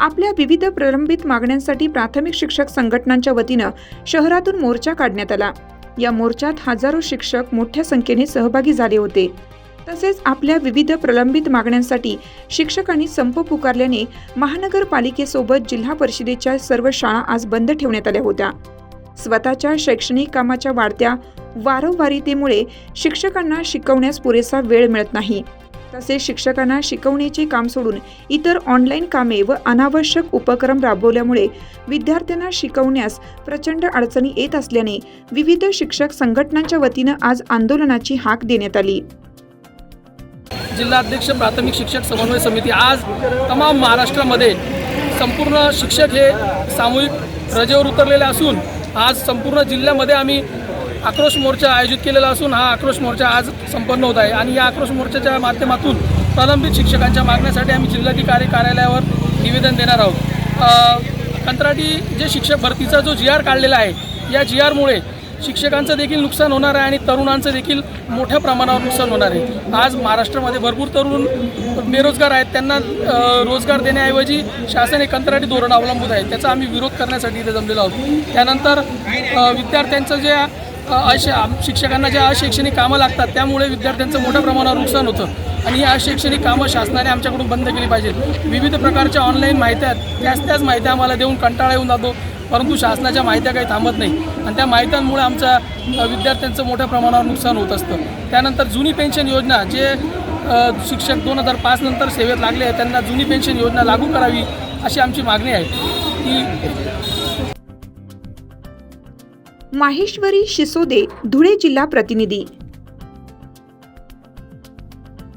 आपल्या विविध प्रलंबित मागण्यांसाठी प्राथमिक शिक्षक संघटनांच्या वतीनं शहरातून मोर्चा काढण्यात आला. या मोर्चात हजारो शिक्षक मोठ्या संख्येने सहभागी झाले होते. तसेच आपल्या विविध प्रलंबित मागण्यांसाठी शिक्षकांनी संप पुकारल्याने महानगरपालिकेसोबत जिल्हा परिषदेच्या सर्व शाळा आज बंद ठेवण्यात आल्या होत्या. स्वतःच्या शैक्षणिक कामाच्या वाढत्या वारंवारितेमुळे शिक्षकांना शिकवण्यास पुरेसा वेळ मिळत नाही. तसेच शिक्षकांना शिकवण्याचे काम सोडून इतर ऑनलाईन कामे व अनावश्यक उपक्रम राबवल्यामुळे विद्यार्थ्यांना शिकवण्यास प्रचंड अडचणी येत असल्याने विविध शिक्षक संघटनांच्या वतीनं आज आंदोलनाची हाक देण्यात आली. जिल्हाध्यक्ष प्राथमिक शिक्षक समन्वय समिती आज तमाम महाराष्ट्रामध्ये संपूर्ण शिक्षक हे सामूहिक रजेवर उतरलेले असून आज संपूर्ण जिल्ह्यामध्ये आम्ही आक्रोश मोर्चा आयोजित केलेला असून हा आक्रोश मोर्चा आज संपन्न होत आहे. आणि या आक्रोश मोर्चाच्या माध्यमातून प्रलंबित शिक्षकांच्या मागण्यासाठी आम्ही जिल्हाधिकारी कार्यालयावर निवेदन देणार आहोत. कंत्राटी जे शिक्षक भरतीचा जो जी आर काढलेला आहे या जी आरमुळे शिक्षकांचं देखील नुकसान होणार आहे आणि तरुणांचं देखील मोठ्या प्रमाणावर नुकसान होणार आहे. आज महाराष्ट्रामध्ये भरपूर तरुण बेरोजगार आहेत. त्यांना रोजगार देण्याऐवजी शासन हे कंत्राटी धोरण अवलंबून आहे. त्याचा आम्ही विरोध करण्यासाठी इथे जमलेलो आहोत. त्यानंतर विद्यार्थ्यांचं जे अश शिक्षकांना ज्या अशैक्षणिक कामं लागतात त्यामुळे विद्यार्थ्यांचं मोठ्या प्रमाणावर नुकसान होतं. आणि ही अशैक्षणिक कामं शासनाने आमच्याकडून बंद केली पाहिजेत. विविध प्रकारच्या ऑनलाईन माहित्या आहेत. त्याच त्याच माहित्या आम्हाला देऊन कंटाळा येऊन जातो. परंतु शासनाच्या माहित्या काही थांबत नाही. आणि त्या माहित्यांमुळे आमच्या विद्यार्थ्यांचं मोठ्या प्रमाणावर नुकसान होत असतं. त्यानंतर जुनी पेन्शन योजना जे शिक्षक दोन हजार पाच नंतर सेवेत लागले आहेत त्यांना जुनी पेन्शन योजना लागू करावी अशी आमची मागणी आहे. की माहेश्वरी शिसोदे धुळे जिल्हा प्रतिनिधी.